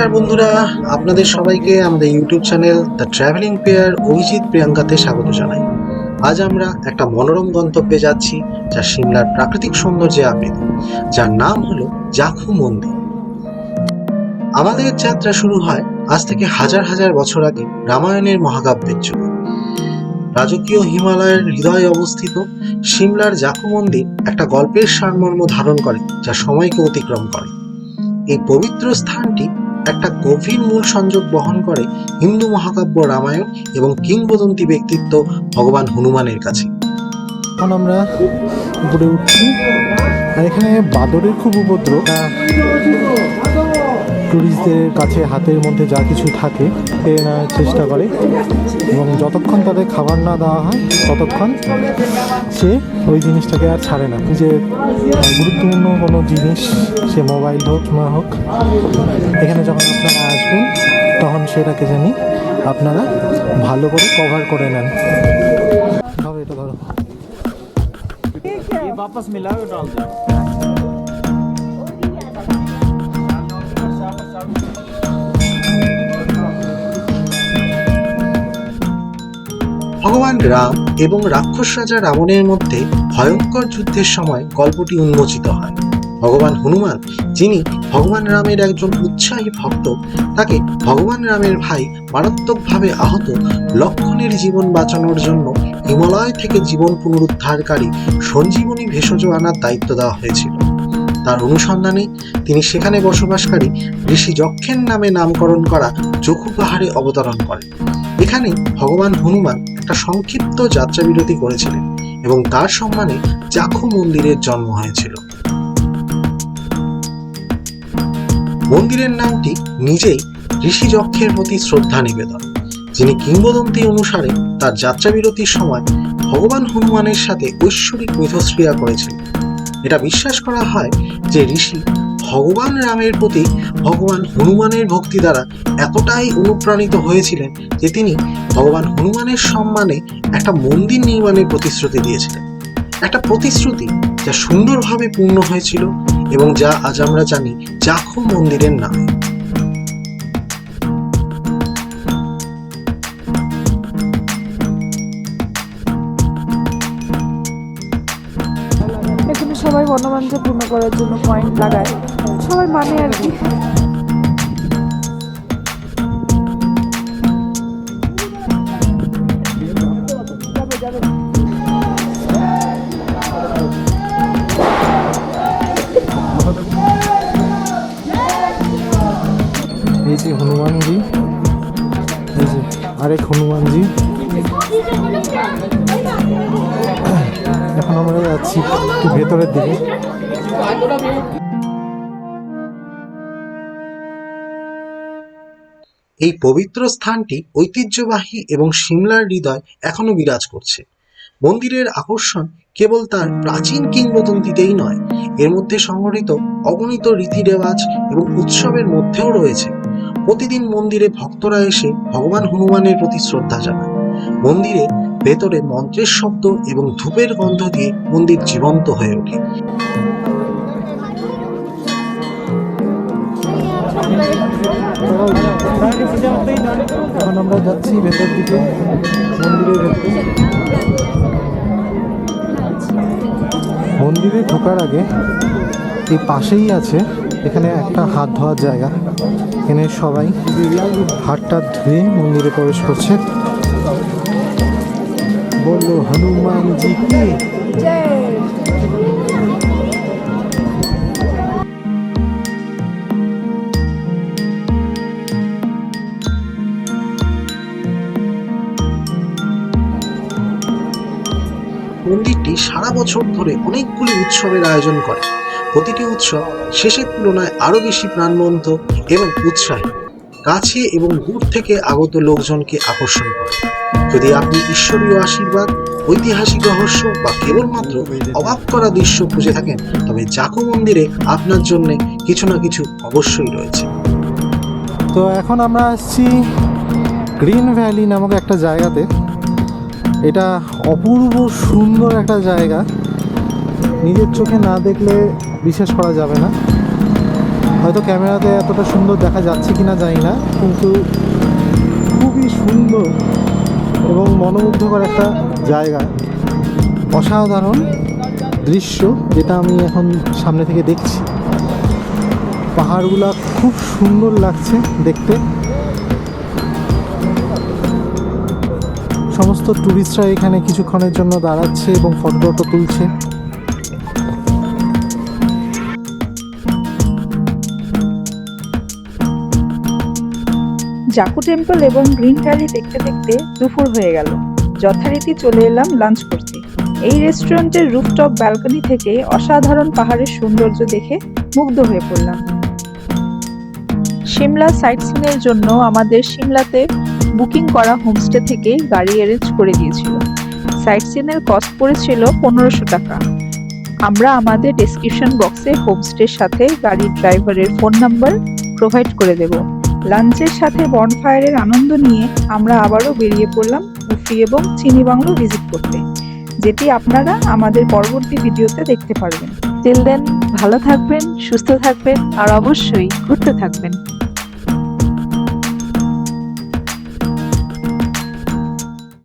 নমস্কার বন্ধুরা, আপনাদের সবাইকে আমাদের YouTube channel the travelling pair Abhijit প্রিয়াঙ্কাতে স্বাগত জানাই। আজ আমরা একটা মনোরম গন্তব্যে যাচ্ছি, যা সিমলার প্রাকৃতিক সৌন্দর্যে আবৃত, যার নাম হলো জাখু মন্দির। আমাদের যাত্রা শুরু হয় আজ থেকে হাজার হাজার বছর আগে রামায়ণের মহাকাব্যের যুগে। রাজকীয় হিমালয়ের হৃদয়ে অবস্থিত সিমলার জাখু মন্দির একটা গল্পের সারমর্ম ধারণ করে, যা সময়কে অতিক্রম করে। এই পবিত্র স্থানটি একটা গভীর মূল সংযোগ বহন করে হিন্দু মহাকাব্য রামায়ণ এবং কিংবদন্তি ব্যক্তিত্ব ভগবান হনুমানের কাছে। এখন আমরা উপরে উঠছি। আর এখানে বাদরের খুব উপদ্রব। টুরিস্টদের কাছে হাতের মধ্যে যা কিছু থাকে পেয়ে নেওয়ার চেষ্টা করে এবং যতক্ষণ তাদের খাবার না দেওয়া হয় ততক্ষণ সে ওই জিনিসটাকে আর ছাড়ে না যে আহ, গুরুত্বপূর্ণ কোনো জিনিস সে মোবাইল হোক না হোক এখানে যখন আপনারা আসবেন তখন সেটাকে জানি আপনারা ভালো করে কভার করে নেন ধরো এটা ধরো ये वापस मिला और डाल ভগবান রাম এবং রাক্ষস রাজা রাবণের মধ্যে ভয়ঙ্কর যুদ্ধের সময় গল্পটি উন্মোচিত হয়। ভগবান হনুমান, যিনি ভগবান রামের একজন উৎসাহী ভক্ত, তাকে ভগবান রামের ভাই মারাত্মকভাবে আহত লক্ষণের জীবন বাঁচানোর জন্য হিমালয় থেকে জীবন পুনরুদ্ধারকারী সঞ্জীবনী ভেষজ আনার দায়িত্ব দেওয়া হয়েছিল। তার অনুসন্ধানে তিনি সেখানে বসবাসকারী ঋষি যক্ষের নামে নামকরণ করা জখু পাহাড়ে অবতরণ করেন। এখানে ভগবান হনুমান একটা সংক্ষিপ্ত যাত্রা বিরতি করেছিলেন এবং তার সম্মানে জাখু মন্দিরের জন্ম হয়েছিল। মন্দিরের নামটি নিজেই ঋষি যক্ষের প্রতি শ্রদ্ধা নিবেদন, যিনি কিংবদন্তি অনুসারে তার যাত্রা বিরতির সময় ভগবান হনুমানের সাথে ঐশ্বরিক মিথস্ক্রিয়া করেছিলেন। এটা বিশ্বাস করা হয় যে ঋষি ভগবান রামের প্রতি ভগবান হনুমানের ভক্তি দ্বারা এতটাই অনুপ্রাণিত হয়েছিলেন যে তিনি ভগবান হনুমানের সম্মানে একটা মন্দির নির্মাণের প্রতিশ্রুতি দিয়েছিলেন। একটা প্রতিশ্রুতি যা সুন্দরভাবে পূর্ণ হয়েছিল এবং যা আজ আমরা জানি জাখু মন্দিরের নামে। সবাই পূর্ণ করার জন্য পয়েন্ট লাগায়। সবাই মানে আর কি। একটু ভেতরের দিকে। এই পবিত্র স্থানটি ঐতিহ্যবাহী এবং সিমলার হৃদয় এখনও বিরাজ করছে। মন্দিরের আকর্ষণ কেবল তার প্রাচীন কিংবদন্তিতেই নয়, এর মধ্যে সংগঠিত অগণিত রীতি রেওয়াজ এবং উৎসবের মধ্যেও রয়েছে। প্রতিদিন মন্দিরে ভক্তরা এসে ভগবান হনুমানের প্রতি শ্রদ্ধা জানায় মন্দিরে ভেতরে মন্ত্রের শব্দ এবং ধূপের গন্ধ দিয়ে মন্দির জীবন্ত হয়ে ওঠে। এখন আমরা যাচ্ছি ভেতর দিকে, মন্দিরের ভেতরে। মন্দিরে ঢোকার আগে এই পাশেই আছে, এখানে একটা হাত ধোয়ার জায়গা। এখানে সবাই হাতটা ধুয়ে মন্দিরে প্রবেশ করছে। বলল হনুমানজি কি মন্দিরটি সারা বছর ধরে অনেকগুলি উৎসবের আয়োজন করে। প্রতিটি উৎসব শেষের তুলনায় আরও বেশি প্রাণবন্ত এবং উৎসাহী। কাছে এবং দূর থেকে আগত লোকজনকে আকর্ষণ করে। যদি আপনি ঈশ্বরীয় আশীর্বাদ, ঐতিহাসিক রহস্য বা কেবলমাত্র অবাক করা দৃশ্য খুঁজে থাকেন, তবে জাকো মন্দিরে আপনার জন্য কিছু না কিছু অবশ্যই রয়েছে। তো এখন আমরা আসছি গ্রিন ভ্যালি নামক একটা জায়গাতে। এটা অপূর্ব সুন্দর একটা জায়গা। নিজের চোখে না দেখলে বিশ্বাস করা যাবে না। হয়তো ক্যামেরাতে এতটা সুন্দর দেখা যাচ্ছে কিনা জানি না, কিন্তু খুবই সুন্দর। এবং মনোমুগ্ধকর একটা জায়গা। অসাধারণ দৃশ্য যেটা আমি এখন সামনে থেকে দেখছি। পাহাড়গুলা খুব সুন্দর লাগছে দেখতে। সমস্ত ট্যুরিস্টরা এখানে কিছুক্ষণের জন্য দাঁড়াচ্ছে এবং ফটো তুলছে। জাকু টেম্পল এবং গ্রিন ভ্যালি দেখতে দেখতে দুপুর হয়ে গেল। যথারীতি চলে এলাম লাঞ্চ করতে। এই রেস্টুরেন্টের রুফটপ ব্যালকনি থেকে অসাধারণ পাহাড়ের সৌন্দর্য দেখে মুগ্ধ হয়ে পড়লাম। সিমলা সাইট সিনের জন্য আমাদের সিমলাতে বুকিং করা হোমস্টে থেকে গাড়ি অ্যারেঞ্জ করে দিয়েছিল। সাইট সিনের কস্ট পড়েছিল পনেরোশো টাকা। আমরা আমাদের ডেসক্রিপশন বক্সে হোমস্টের সাথে গাড়ির ড্রাইভারের ফোন নাম্বার প্রোভাইড করে দেবো। লাঞ্চের সাথে বনফায়ারের আনন্দ নিয়ে আমরা আবারও বেরিয়ে পড়লাম উফি এবং চিনি বাংলো ভিজিট করতে, যেটি আপনারা আমাদের পরবর্তী ভিডিওতে দেখতে পারবেন। তেল দেন ভালো থাকবেন, সুস্থ থাকবেন, আর অবশ্যই ঘুরতে থাকবেন।